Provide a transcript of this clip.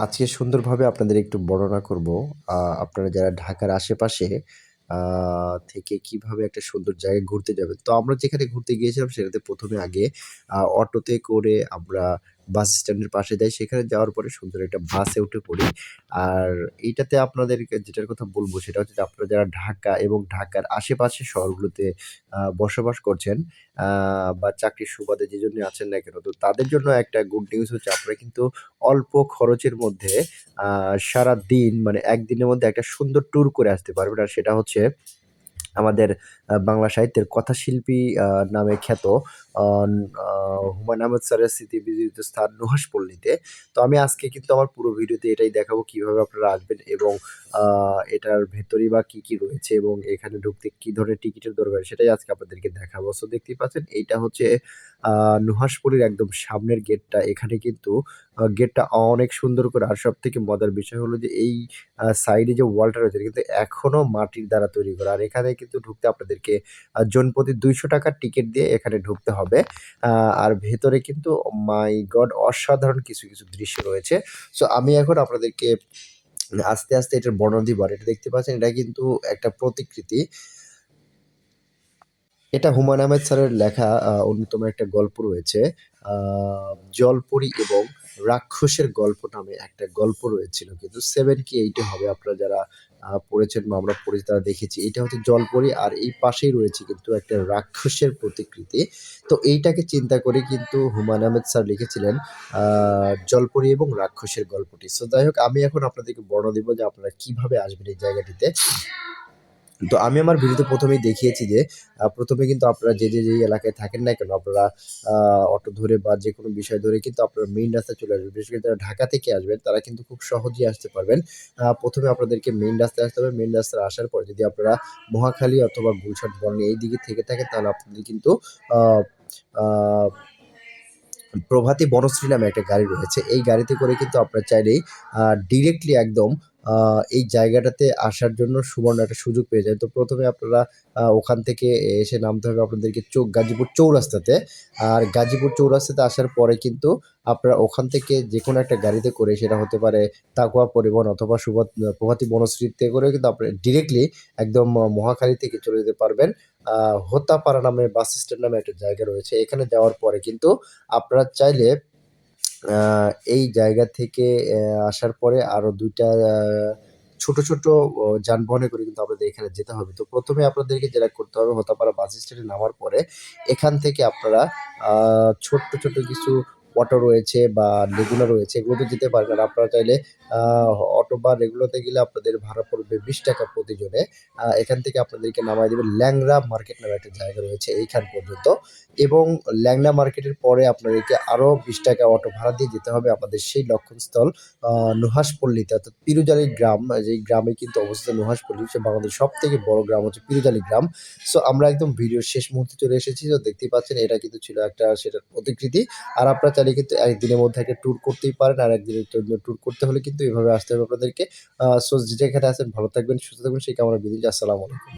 আজকে সুন্দরভাবে আপনাদের একটু বর্ণনা করব আপনারা যারা ঢাকার আশেপাশে থেকে কীভাবে একটা সুন্দর জায়গায় ঘুরতে যাবেন। তো আমরা যেখানে ঘুরতে গিয়েছিলাম সেটাতে প্রথমে আগে অটোতে করে আমরা বাস স্ট্যান্ডের পাশে যাই। সেখানে যাওয়ার পরে সুন্দর একটা বাসে উঠে পড়ি। আর এইটাতে আপনাদেরকে যেটার কথা বলব সেটা হচ্ছে যে আপনারা যারা ঢাকা এবং ঢাকার আশেপাশে শহরগুলোতে বসবাস করছেন বা চাকরির সুবাদে যেজন্যই আছেন না কেন, তো তাদের জন্য একটা গুড নিউজ হচ্ছে আপনারা কিন্তু অল্প খরচের মধ্যে আ সারাদিন মানে একদিনের মধ্যে একটা সুন্দর ট্যুর করে আসতে পারবেন। আর সেটা হচ্ছে আমাদের বাংলা সাহিত্যের কথাশিল্পী নামে খ্যাত হুমায়ূন আহমেদ স্যারের স্মৃতি বিজড়িত স্থান নুহাশপল্লীতে। তো আমি আজকে কিন্তু আমার পুরো ভিডিওতে এটাই দেখাবো কীভাবে আপনারা আসবেন এবং এটার ভেতরে বা কি, কি রয়েছে এবং এখানে ঢুকতে কি ধরনের টিকিটের দরকার সেটাই আজকে আপনাদেরকে দেখাবো। সো দেখতেই পাচ্ছেন এইটা হচ্ছে আ নুহাশপল্লীর একদম সামনের গেটটা। এখানে কিন্তু গেটটা অনেক সুন্দর করে আর সব থেকে মজার বিষয় হলো যে এই সাইডে যে ওয়ালটা রয়েছে কিন্তু এখনও মাটির দ্বারা তৈরি করা। আর এখানে কিন্তু ঢুকতে আপনাদেরকে জনপ্রতি ৳২০০ টিকেট দিয়ে এখানে ঢুকতে হবে। আ আর ভেতরে কিন্তু মাই গড! অসাধারণ কিছু, কিছু দৃশ্য রয়েছে। সো আমি এখন আপনাদেরকে আস্তে, আস্তে এটার বর্ণনা দিব। আর এটা দেখতে পাচ্ছেন এটা কিন্তু একটা প্রতিকৃতি। এটা হুমায়ূন আহমেদ স্যারের লেখা অন্যতম একটা গল্প রয়েছে। জলপরী এবং রাক্ষসের গল্প নামে একটা গল্প রয়েছিল কিন্তু সেভেন কি 8 এ হবে আপনারা যারা পড়েছেন বা আমরা পড়েছি, তারা দেখেছি। এটা হচ্ছে জলপরি, আর এই পাশেই রয়েছে কিন্তু একটা রাক্ষসের প্রতিকৃতি। তো এইটাকে চিন্তা করে কিন্তু হুমায়ুন আহমেদ স্যার লিখেছিলেন জলপরি এবং রাক্ষসের গল্পটি। সো যাই হোক, আমি এখন আপনাদেরকে বর্ণনা দিব যে আপনারা কীভাবে আসবেন এই জায়গাটিতে। তো আমি আমার ভিডিওতে প্রথমেই দেখিয়েছি যে প্রথমে কিন্তু আপনারা যে, যে, যেই এলাকায় থাকেন না কেন আপনারা অটো ধরে বা যে কোনো বিষয় ধরে কিন্তু আপনারা মেইন রাস্তায় চলে আসবেন। বিশেষ করে যারা ঢাকা থেকে আসবেন তারা কিন্তু খুব সহজেই আসতে পারবেন। প্রথমে আপনাদেরকে মেইন রাস্তায় আসতে হবে। মেইন রাস্তায় আসার পর যদি আপনারা মহাখালী অথবা গুলশান বনানী এই দিকে থেকে থাকেন তাহলে আপনাদের কিন্তু প্রভাতী বনশ্রী নামে একটা গাড়ি রয়েছে। এই গাড়িতে করে কিন্তু আপনারা চাইলেই ডিরেক্টলি একদম এই জায়গাটাতে আসার জন্য সুবর্ণ একটা সুযোগ পেয়ে যায় তো প্রথমে আপনারা ওখান থেকে এসে নামতে হবে আপনাদেরকে চৌ, গাজীপুর চৌরাস্তাতে। আর গাজীপুর চৌরাস্তাতে আসার পরে কিন্তু আপনারা ওখান থেকে যে কোনো একটা গাড়িতে করে, সেটা হতে পারে তাকোয়া পরিবহন অথবা সুভাত প্রভাতী বনশ্রীতে করে কিন্তু আপনারা ডিরেক্টলি একদম মহাখালী থেকে চলে যেতে পারবেন। হোতাপাড়া নামে বাস স্ট্যান্ড নামে একটা জায়গা রয়েছে। এখানে যাওয়ার পরে কিন্তু আপনারা চাইলে এই জায়গা থেকে আসার পরে আরও দুইটা ছোট, ছোট যানবাহনে করে কিন্তু আপনাদের এখানে যেতে হবে। তো প্রথমে আপনাদেরকে যেটা করতে হবে হতাপাড়া বাস স্ট্যান্ডে নামার পরে এখান থেকে আপনারা ছোট্ট, ছোট কিছু অটো রয়েছে বা লেগুনা রয়েছে এগুলোতে যেতে। আর আপনারা চাইলে অটো বা রেগুলাতে গেলে আপনাদের ভাড়া পড়বে ৳২০ প্রতিজনে। এখান থেকে আপনাদেরকে নামায় দিবে ল্যাংড়া মার্কেট নামে একটা জায়গা রয়েছে এইখান পর্যন্ত। এবং ল্যাংড়া মার্কেটের পরে আপনাদেরকে আরও ৳২০ অটো ভাড়া দিয়ে যেতে হবে আমাদের সেই লক্ষণস্থল আ নুহাশপল্লীতে অর্থাৎ পিরুজালি গ্রাম। যেই গ্রামে কিন্তু অবস্থিত নুহাশপল্লী, সে বাংলাদেশের সব থেকে বড় গ্রাম হচ্ছে পিরুজালি গ্রাম। সো আমরা একদম ভিডিওর শেষ মুহূর্তে চলে এসেছি। তো দেখতেই পাচ্ছেন, এটা কিন্তু ছিল একটা সেটার প্রতিকৃতি। আর আপনারা চাইলে কিন্তু একদিনের মধ্যে একটা ট্যুর করতেই পারেন। আর একদিনের ট্যুর করতে হলে কিন্তু এভাবে আসতে হবে আপনাদেরকে। সো যেখানে আছেন ভালো থাকবেন, সুস্থ থাকবেন সেই কামনা বিদিন। আসসালামু আলাইকুম।